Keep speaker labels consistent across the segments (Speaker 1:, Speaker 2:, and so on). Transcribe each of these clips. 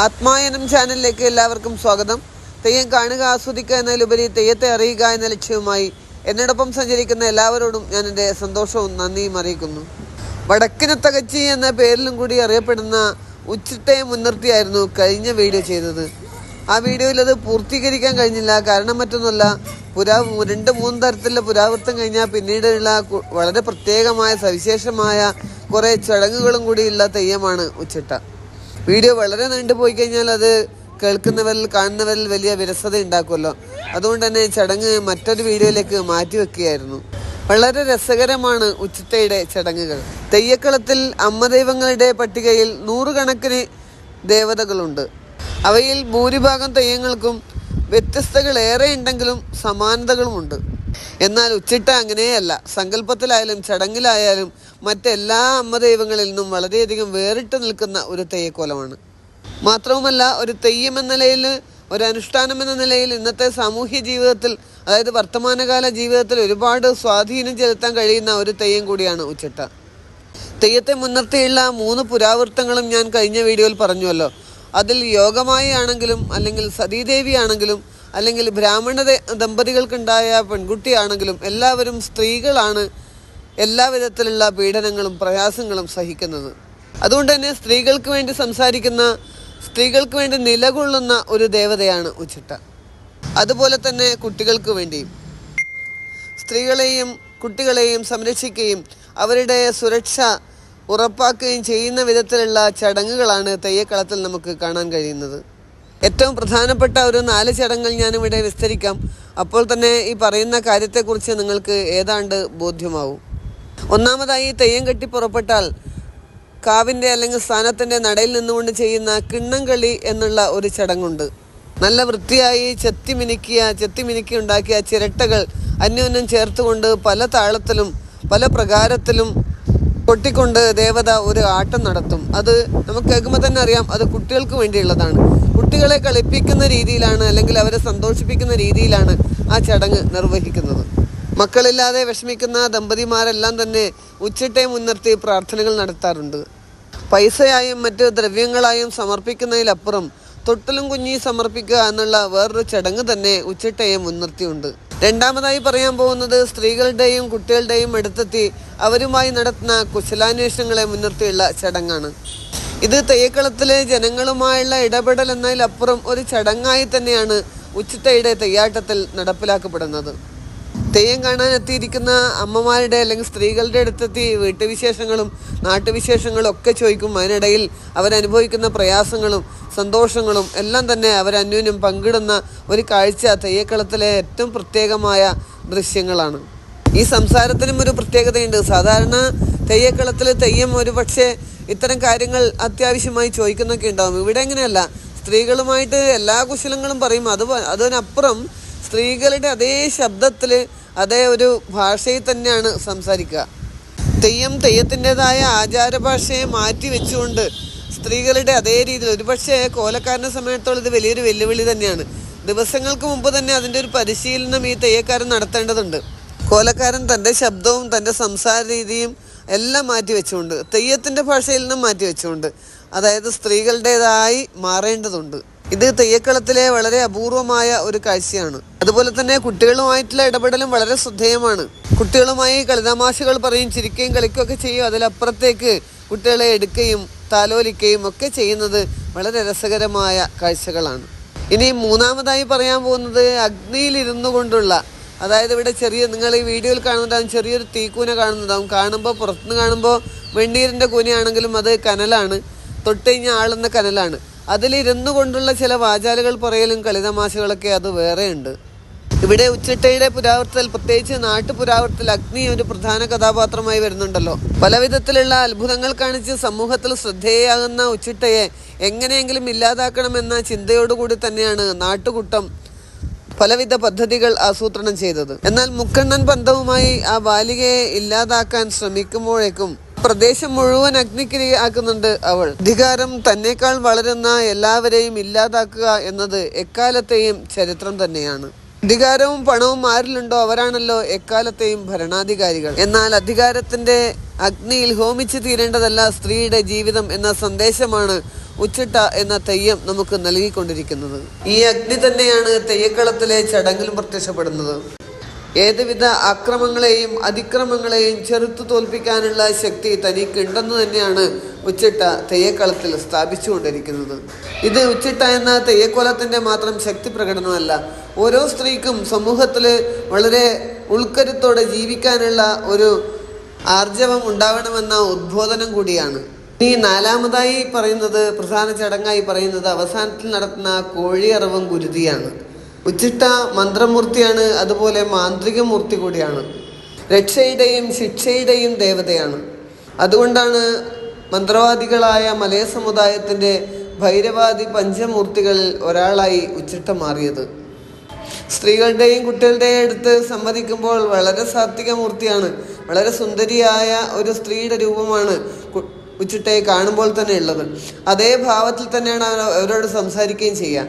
Speaker 1: ആത്മായനം ചാനലിലേക്ക് എല്ലാവർക്കും സ്വാഗതം. തെയ്യം കാണുക ആസ്വദിക്കുക എന്നതിലുപരി തെയ്യത്തെ അറിയുക എന്ന ലക്ഷ്യവുമായി എന്നോടൊപ്പം സഞ്ചരിക്കുന്ന എല്ലാവരോടും ഞാൻ എന്റെ സന്തോഷവും നന്ദിയും അറിയിക്കുന്നു. വടക്കിനത്തകച്ചി എന്ന പേരിലും കൂടി അറിയപ്പെടുന്ന ഉച്ചിട്ടയെ മുൻനിർത്തിയായിരുന്നു കഴിഞ്ഞ വീഡിയോ ചെയ്തത്. ആ വീഡിയോയിൽ അത് പൂർത്തീകരിക്കാൻ കഴിഞ്ഞില്ല. കാരണം മറ്റൊന്നുമല്ല പുരാ രണ്ട് മൂന്ന് തരത്തിലുള്ള പുരാവൃത്തം കഴിഞ്ഞാൽ പിന്നീടുള്ള വളരെ പ്രത്യേകമായ സവിശേഷമായ കുറേ ചടങ്ങുകളും കൂടിയുള്ള തെയ്യമാണ് ഉച്ചിട്ട. വീഡിയോ വളരെ നീണ്ടുപോയി കഴിഞ്ഞാൽ അത് കേൾക്കുന്നവരിൽ കാണുന്നവരിൽ വലിയ വിരസത ഉണ്ടാക്കുമല്ലോ. അതുകൊണ്ട് തന്നെ ചടങ്ങ് മറ്റൊരു വീഡിയോയിലേക്ക് മാറ്റി വെക്കുകയായിരുന്നു. വളരെ രസകരമാണ് ഉച്ചിട്ടയുടെ ചടങ്ങുകൾ. തെയ്യക്കളത്തിൽ അമ്മ ദൈവങ്ങളുടെ പട്ടികയിൽ നൂറുകണക്കിന് ദേവതകളുണ്ട്. അവയിൽ ഭൂരിഭാഗം തെയ്യങ്ങൾക്കും വ്യത്യസ്തകൾ ഏറെ ഉണ്ടെങ്കിലും സമാനതകളുമുണ്ട്. എന്നാൽ ഉച്ചിട്ട അങ്ങനെയല്ല. സങ്കല്പത്തിലായാലും ചടങ്ങിലായാലും മറ്റെല്ലാ അമ്മ ദൈവങ്ങളിൽ നിന്നും വളരെയധികം വേറിട്ട് നിൽക്കുന്ന ഒരു തെയ്യക്കോലമാണ് മാത്രവുമല്ല ഒരു തെയ്യം എന്ന നിലയിൽ ഒരു അനുഷ്ഠാനം എന്ന നിലയിൽ ഇന്നത്തെ സാമൂഹ്യ ജീവിതത്തിൽ അതായത് വർത്തമാനകാല ജീവിതത്തിൽ ഒരുപാട് സ്വാധീനം ചെലുത്താൻ കഴിയുന്ന ഒരു തെയ്യം കൂടിയാണ് ഉച്ചിട്ട. തെയ്യത്തെ മുൻനിർത്തിയുള്ള മൂന്ന് പുരാവൃത്തങ്ങളും ഞാൻ കഴിഞ്ഞ വീഡിയോയിൽ പറഞ്ഞുവല്ലോ. അതിൽ യോഗമായി ആണെങ്കിലും അല്ലെങ്കിൽ സതീദേവി ആണെങ്കിലും അല്ലെങ്കിൽ ബ്രാഹ്മണ ദമ്പതികൾക്കുണ്ടായ പെൺകുട്ടിയാണെങ്കിലും എല്ലാവരും സ്ത്രീകളാണ് എല്ലാ വിധത്തിലുള്ള പീഡനങ്ങളും പ്രയാസങ്ങളും സഹിക്കുന്നത്. അതുകൊണ്ട് തന്നെ സ്ത്രീകൾക്ക് വേണ്ടി സംസാരിക്കുന്ന സ്ത്രീകൾക്ക് വേണ്ടി നിലകൊള്ളുന്ന ഒരു ദേവതയാണ് ഉച്ചിട്ട. അതുപോലെ തന്നെ കുട്ടികൾക്ക് വേണ്ടിയും സ്ത്രീകളെയും കുട്ടികളെയും സംരക്ഷിക്കുകയും അവരുടെ സുരക്ഷ ഉറപ്പാക്കുകയും ചെയ്യുന്ന വിധത്തിലുള്ള ചടങ്ങുകളാണ് തെയ്യക്കളത്തിൽ നമുക്ക് കാണാൻ കഴിയുന്നത്. ഏറ്റവും പ്രധാനപ്പെട്ട ഒരു നാല് ചടങ്ങുകൾ ഞാനിവിടെ വിസ്തരിക്കാം. അപ്പോൾ തന്നെ ഈ പറയുന്ന കാര്യത്തെക്കുറിച്ച് നിങ്ങൾക്ക് ഏതാണ്ട് ബോധ്യമാവും. ഒന്നാമതായി തെയ്യം കെട്ടി പുറപ്പെട്ടാൽ കാവിന്റെ അല്ലെങ്കിൽ സ്ഥാനത്തിന്റെ നടയിൽ നിന്നുകൊണ്ട് ചെയ്യുന്ന കിണ്ണം കളി എന്നുള്ള ഒരു ചടങ്ങുണ്ട്. നല്ല വൃത്തിയായി ചെത്തി മിനുക്കിയ ചെത്തി മിനുക്കി ഉണ്ടാക്കിയ ചിരട്ടകൾ അന്യോന്യം ചേർത്തുകൊണ്ട് പല താളത്തിലും പല പ്രകാരത്തിലും കൊട്ടിക്കൊണ്ട് ദേവത ഒരു ആട്ടം നടത്തും. അത് നമുക്ക് കേൾക്കുമ്പോൾ തന്നെ അറിയാം അത് കുട്ടികൾക്ക് വേണ്ടിയുള്ളതാണ്. കുട്ടികളെ കളിപ്പിക്കുന്ന രീതിയിലാണ് അല്ലെങ്കിൽ അവരെ സന്തോഷിപ്പിക്കുന്ന രീതിയിലാണ് ആ ചടങ്ങ് നിർവഹിക്കുന്നത്. മക്കളില്ലാതെ വിഷമിക്കുന്ന ദമ്പതിമാരെല്ലാം തന്നെ ഉച്ചട്ടെ മുൻനിർത്തി പ്രാർത്ഥനകൾ നടത്താറുണ്ട്. പൈസയായും മറ്റ് ദ്രവ്യങ്ങളായും സമർപ്പിക്കുന്നതിലപ്പുറം തൊട്ടിലും കുഞ്ഞി സമർപ്പിക്കുക എന്നുള്ള വേറൊരു ചടങ്ങ് തന്നെ ഉച്ചട്ടയെ മുൻനിർത്തിയുണ്ട്. രണ്ടാമതായി പറയാൻ പോകുന്നത് സ്ത്രീകളുടെയും കുട്ടികളുടെയും അടുത്തെത്തി അവരുമായി നടത്തുന്ന കുശലാന്വേഷണങ്ങളെ മുൻനിർത്തിയുള്ള ചടങ്ങാണ്. ഇത് തെയ്യക്കളത്തിലെ ജനങ്ങളുമായുള്ള ഇടപെടൽ എന്നതിലപ്പുറം ഒരു ചടങ്ങായി തന്നെയാണ് ഉച്ചത്തയുടെ തെയ്യാട്ടത്തിൽ നടപ്പിലാക്കപ്പെടുന്നത്. തെയ്യം കാണാൻ എത്തിയിരിക്കുന്ന അമ്മമാരുടെ അല്ലെങ്കിൽ സ്ത്രീകളുടെ അടുത്തെത്തി വീട്ടുവിശേഷങ്ങളും നാട്ടുവിശേഷങ്ങളും ഒക്കെ ചോദിക്കും. അതിനിടയിൽ അവരനുഭവിക്കുന്ന പ്രയാസങ്ങളും സന്തോഷങ്ങളും എല്ലാം തന്നെ അവരന്യോന്യം പങ്കിടുന്ന ഒരു കാഴ്ച തെയ്യക്കളത്തിലെ ഏറ്റവും പ്രത്യേകമായ ദൃശ്യങ്ങളാണ്. ഈ സംസാരത്തിനും ഒരു പ്രത്യേകതയുണ്ട്. സാധാരണ തെയ്യക്കളത്തിൽ തെയ്യം ഒരു പക്ഷേ ഇത്തരം കാര്യങ്ങൾ അത്യാവശ്യമായി ചോദിക്കുന്നൊക്കെ ഉണ്ടാവും. ഇവിടെ എങ്ങനെയല്ല സ്ത്രീകളുമായിട്ട് എല്ലാ കുശലങ്ങളും പറയും. അത് അതിനപ്പുറം സ്ത്രീകളുടെ അതേ ശബ്ദത്തിൽ അതേ ഒരു ഭാഷയിൽ തന്നെയാണ് സംസാരിക്കുക. തെയ്യം തെയ്യത്തിന്റെതായ ആചാര ഭാഷയെ മാറ്റി വെച്ചുകൊണ്ട് സ്ത്രീകളുടെ അതേ രീതിയിൽ ഒരുപക്ഷെ കോലക്കാരനെ സമയത്തോളം ഇത് വലിയൊരു വെല്ലുവിളി തന്നെയാണ്. ദിവസങ്ങൾക്ക് മുമ്പ് തന്നെ അതിന്റെ ഒരു പരിശീലനം ഈ തെയ്യക്കാരൻ നടത്തേണ്ടതുണ്ട്. കോലക്കാരൻ തന്റെ ശബ്ദവും തന്റെ സംസാര രീതിയും എല്ലാം മാറ്റി വെച്ചുകൊണ്ട് തെയ്യത്തിന്റെ ഭാഷയിൽ നിന്നും മാറ്റി വെച്ചുകൊണ്ട് അതായത് സ്ത്രീകളുടേതായി മാറേണ്ടതുണ്ട്. ഇത് തെയ്യക്കളത്തിലെ വളരെ അപൂർവമായ ഒരു കാഴ്ചയാണ്. അതുപോലെ തന്നെ കുട്ടികളുമായിട്ടുള്ള ഇടപെടലും വളരെ ശ്രദ്ധേയമാണ്. കുട്ടികളുമായി കളിതമാശകൾ പറയും ചിരിക്കുകയും കളിക്കുകയൊക്കെ ചെയ്യും. അതിലപ്പുറത്തേക്ക് കുട്ടികളെ എടുക്കുകയും താലോലിക്കുകയും ഒക്കെ ചെയ്യുന്നത് വളരെ രസകരമായ കാഴ്ചകളാണ്. ഇനി മൂന്നാമതായി പറയാൻ പോകുന്നത് അഗ്നിയിലിരുന്നു കൊണ്ടുള്ള അതായത് ഇവിടെ ചെറിയ നിങ്ങൾ ഈ വീഡിയോയിൽ കാണുന്നുണ്ടാവും ചെറിയൊരു തീക്കൂന കാണുന്നുണ്ടാവും കാണുമ്പോൾ പുറത്തുനിന്ന് കാണുമ്പോൾ വെണ്ണീരിന്റെ കൂനയാണെങ്കിലും അത് കനലാണ്. തൊട്ട് കഴിഞ്ഞ ആളുന്ന കനലാണ്. അതിലിരുന്നു കൊണ്ടുള്ള ചില വാചാലുകൾ പറയലും കളിതമാശകളൊക്കെ അത് വേറെയുണ്ട്. ഇവിടെ ഉച്ചിട്ടയുടെ പുരാവൃത്തത്തിൽ പ്രത്യേകിച്ച് നാട്ടുപുരാവൃത്തത്തിൽ അഗ്നി ഒരു പ്രധാന കഥാപാത്രമായി വരുന്നുണ്ടല്ലോ. പലവിധത്തിലുള്ള അത്ഭുതങ്ങൾ കാണിച്ച് സമൂഹത്തിൽ ശ്രദ്ധേയാകുന്ന ഉച്ചിട്ടയെ എങ്ങനെയെങ്കിലും ഇല്ലാതാക്കണമെന്ന ചിന്തയോടുകൂടി തന്നെയാണ് നാട്ടുകൂട്ടം പലവിധ പദ്ധതികൾ ആസൂത്രണം ചെയ്തത്. എന്നാൽ മുക്കണ്ണൻ പന്തവുമായി ആ ബാലികയെ ഇല്ലാതാക്കാൻ ശ്രമിക്കുമ്പോഴേക്കും പ്രദേശം മുഴുവൻ അഗ്നിക്കിരി ആക്കുന്നുണ്ട് അവൾ. അധികാരം തന്നെക്കാൾ വളരുന്ന എല്ലാവരെയും ഇല്ലാതാക്കുക എന്നത് എക്കാലത്തെയും ചരിത്രം തന്നെയാണ്. അധികാരവും പണവും ആരിലുണ്ടോ അവരാണല്ലോ എക്കാലത്തെയും ഭരണാധികാരികൾ. എന്നാൽ അധികാരത്തിന്റെ അഗ്നിയിൽ ഹോമിച്ചു തീരേണ്ടതല്ല സ്ത്രീയുടെ ജീവിതം എന്ന സന്ദേശമാണ് ഉച്ചിട്ട എന്ന തെയ്യം നമുക്ക് നൽകിക്കൊണ്ടിരിക്കുന്നത്. ഈ അഗ്നി തന്നെയാണ് തെയ്യക്കളത്തിലെ ചടങ്ങിലും പ്രത്യക്ഷപ്പെടുന്നത്. ഏതുവിധ അക്രമങ്ങളെയും അതിക്രമങ്ങളെയും ചെറുത്തു തോൽപ്പിക്കാനുള്ള ശക്തി തനിക്കുണ്ടെന്ന് തന്നെയാണ് ഉച്ചിട്ട തെയ്യക്കളത്തിൽ സ്ഥാപിച്ചുകൊണ്ടിരിക്കുന്നത്. ഇത് ഉച്ചിട്ട എന്ന തെയ്യക്കോലത്തിന്റെ മാത്രം ശക്തി പ്രകടനമല്ല ഓരോ സ്ത്രീക്കും സമൂഹത്തിൽ വളരെ ഉൾക്കരുത്തോടെ ജീവിക്കാനുള്ള ഒരു ആർജവം ഉണ്ടാവണമെന്ന ഉദ്ബോധനം കൂടിയാണ്. ഈ നാലാമതായി പറയുന്നത് പ്രധാന ചടങ്ങായി പറയുന്നത് അവസാനത്തിൽ നടത്തുന്ന കോഴിയറവം ഗുരുതിയാണ്. ഉച്ചിട്ട മന്ത്രമൂർത്തിയാണ് അതുപോലെ മാന്ത്രിക മൂർത്തി കൂടിയാണ്. രക്ഷയുടെയും ശിക്ഷയുടെയും ദേവതയാണ്. അതുകൊണ്ടാണ് മന്ത്രവാദികളായ മലയ സമുദായത്തിന്റെ ഭൈരവാദി പഞ്ചമൂർത്തികളിൽ ഒരാളായി ഉച്ചിട്ട മാറിയത്. സ്ത്രീകളുടെയും കുട്ടികളുടെയും അടുത്ത് സംവദിക്കുമ്പോൾ വളരെ സാത്വിക മൂർത്തിയാണ് വളരെ സുന്ദരിയായ ഒരു സ്ത്രീയുടെ രൂപമാണ് ഉച്ചിട്ടയെ കാണുമ്പോൾ തന്നെ ഉള്ളത്. അതേ ഭാവത്തിൽ തന്നെയാണ് അവർ അവരോട് സംസാരിക്കുകയും ചെയ്യുക.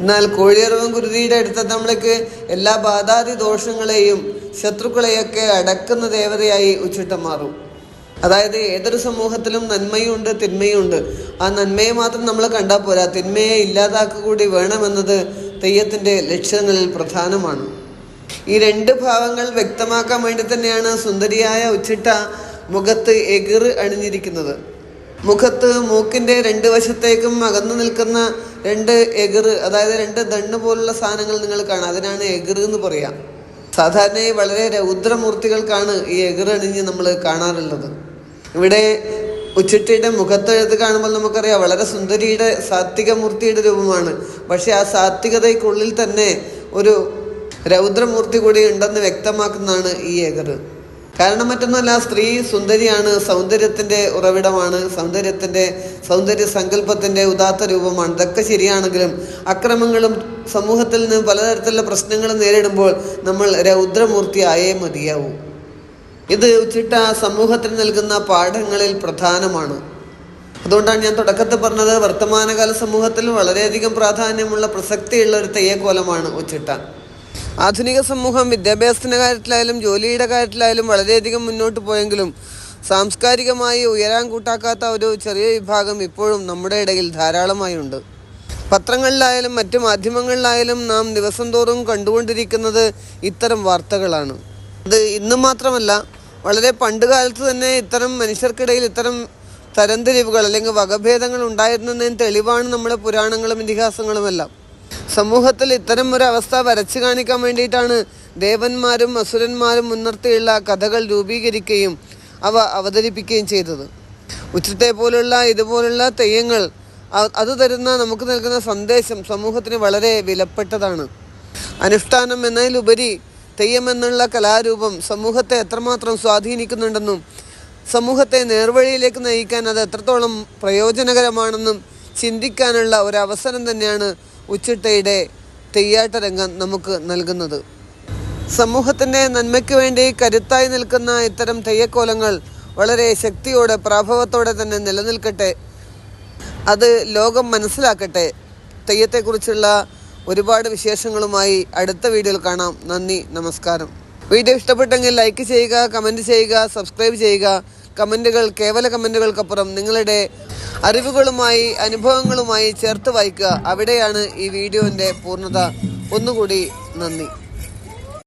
Speaker 1: എന്നാൽ കോഴിയറവൻ കുരുതിയുടെ നമ്മൾക്ക് എല്ലാ ബാധാതി ദോഷങ്ങളെയും ശത്രുക്കളെയൊക്കെ അടക്കുന്ന ദേവതയായി ഉച്ചിട്ട മാറും. അതായത് ഏതൊരു സമൂഹത്തിലും നന്മയുണ്ട് തിന്മയുണ്ട്. ആ നന്മയെ മാത്രം നമ്മൾ കണ്ടാൽ പോരാ. തിന്മയെ ഇല്ലാതാക്കുക കൂടി വേണമെന്നത് തെയ്യത്തിന്റെ ലക്ഷ്യങ്ങളിൽ പ്രധാനമാണ്. ഈ രണ്ട് ഭാവങ്ങൾ വ്യക്തമാക്കാൻ വേണ്ടി തന്നെയാണ് സുന്ദരിയായ ഉച്ചിട്ട മുഖത്ത് എകിർ അണിഞ്ഞിരിക്കുന്നത്. മുഖത്ത് മൂക്കിന്റെ രണ്ട് വശത്തേക്കും അകന്നു നിൽക്കുന്ന രണ്ട് എകിർ അതായത് രണ്ട് ദണ്ണ് പോലുള്ള സാധനങ്ങൾ നിങ്ങൾ കാണാം. അതിനാണ് എകിർ എന്ന് പറയാം. സാധാരണയായി വളരെ രൗദ്രമൂർത്തികൾക്കാണ് ഈ എകിർ അണിഞ്ഞ് നമ്മൾ കാണാറുള്ളത്. ഇവിടെ ഉച്ചിട്ടിയുടെ മുഖത്തെഴുത്ത് കാണുമ്പോൾ നമുക്കറിയാം വളരെ സുന്ദരിയുടെ സാത്വിക മൂർത്തിയുടെ രൂപമാണ്. പക്ഷേ ആ സാത്വികതയ്ക്കുള്ളിൽ തന്നെ ഒരു രൗദ്രമൂർത്തി കൂടി ഉണ്ടെന്ന് വ്യക്തമാക്കുന്നതാണ് ഈ എകർ. കാരണം മറ്റൊന്നുമല്ല സ്ത്രീ സുന്ദരിയാണ് സൗന്ദര്യത്തിന്റെ ഉറവിടമാണ് സൗന്ദര്യത്തിന്റെ സൗന്ദര്യ സങ്കല്പത്തിന്റെ ഉദാത്ത രൂപമാണ്. ഇതൊക്കെ ശരിയാണെങ്കിലും അക്രമങ്ങളും സമൂഹത്തിൽ നിന്ന് പലതരത്തിലുള്ള പ്രശ്നങ്ങളും നേരിടുമ്പോൾ നമ്മൾ രൗദ്രമൂർത്തി ആയേ മതിയാവൂ. ഇത് ഉച്ചിട്ട സമൂഹത്തിന് നൽകുന്ന പാഠങ്ങളിൽ പ്രധാനമാണ്. അതുകൊണ്ടാണ് ഞാൻ തുടക്കത്തിൽ പറഞ്ഞത് വർത്തമാനകാല സമൂഹത്തിൽ വളരെയധികം പ്രാധാന്യമുള്ള പ്രസക്തിയുള്ള ഒരു തെയ്യക്കോലമാണ് ഉച്ചിട്ട. ആധുനിക സമൂഹം വിദ്യാഭ്യാസത്തിന്റെ കാര്യത്തിലായാലും ജോലിയുടെ കാര്യത്തിലായാലും വളരെയധികം മുന്നോട്ട് പോയെങ്കിലും സാംസ്കാരികമായി ഉയരാൻ കൂട്ടാക്കാത്ത ഒരു ചെറിയ വിഭാഗം ഇപ്പോഴും നമ്മുടെ ഇടയിൽ ധാരാളമായി ഉണ്ട് പത്രങ്ങളിലായാലും മറ്റ് മാധ്യമങ്ങളിലായാലും നാം ദിവസം തോറും കണ്ടുകൊണ്ടിരിക്കുന്നത് ഇത്തരം വാർത്തകളാണ്. അത് ഇന്ന് മാത്രമല്ല വളരെ പണ്ട് കാലത്ത് തന്നെ ഇത്തരം മനുഷ്യർക്കിടയിൽ ഇത്തരം തരംതിരിവുകൾ അല്ലെങ്കിൽ വകഭേദങ്ങൾ ഉണ്ടായിരുന്നതിന് തെളിവാണ് നമ്മുടെ പുരാണങ്ങളും ഇതിഹാസങ്ങളുമെല്ലാം. സമൂഹത്തിൽ ഇത്തരം ഒരു അവസ്ഥ വരച്ചു കാണിക്കാൻ വേണ്ടിയിട്ടാണ് ദേവന്മാരും അസുരന്മാരും മുൻനിർത്തിയുള്ള കഥകൾ രൂപീകരിക്കുകയും അവ അവതരിപ്പിക്കുകയും ചെയ്തത്. ഉച്ചത്തെ പോലുള്ള ഇതുപോലുള്ള തെയ്യങ്ങൾ അത് തരുന്ന നമുക്ക് നൽകുന്ന സന്ദേശം സമൂഹത്തിന് വളരെ വിലപ്പെട്ടതാണ്. അനുഷ്ഠാനം എന്നതിലുപരി തെയ്യം എന്നുള്ള കലാരൂപം സമൂഹത്തെ എത്രമാത്രം സ്വാധീനിക്കുന്നുണ്ടെന്നും സമൂഹത്തെ നേർവഴിയിലേക്ക് നയിക്കാൻ അത് എത്രത്തോളം പ്രയോജനകരമാണെന്നും ചിന്തിക്കാനുള്ള ഒരു അവസരം തന്നെയാണ് ഉച്ചിട്ടയുടെ തെയ്യാട്ട രംഗം നമുക്ക് നൽകുന്നത്. സമൂഹത്തിന്റെ നന്മയ്ക്ക് വേണ്ടി കരുത്തായി നിൽക്കുന്ന ഇത്തരം തെയ്യക്കോലങ്ങൾ വളരെ ശക്തിയോടെ പ്രാഭവത്തോടെ തന്നെ നിലനിൽക്കട്ടെ. അത് ലോകം മനസ്സിലാക്കട്ടെ. തെയ്യത്തെക്കുറിച്ചുള്ള ഒരുപാട് വിശേഷങ്ങളുമായി അടുത്ത വീഡിയോയിൽ കാണാം. നന്ദി നമസ്കാരം. വീഡിയോ ഇഷ്ടപ്പെട്ടെങ്കിൽ ലൈക്ക് ചെയ്യുക കമന്റ് ചെയ്യുക സബ്സ്ക്രൈബ് ചെയ്യുക. കമന്റുകൾ കേവല കമന്റുകൾക്കപ്പുറം നിങ്ങളുടെ അറിവുകളുമായി അനുഭവങ്ങളുമായി ചേർത്ത് വായിക്കുക. അവിടെയാണ് ഈ വീഡിയോന്റെ പൂർണത. ഒന്നുകൂടി നന്ദി.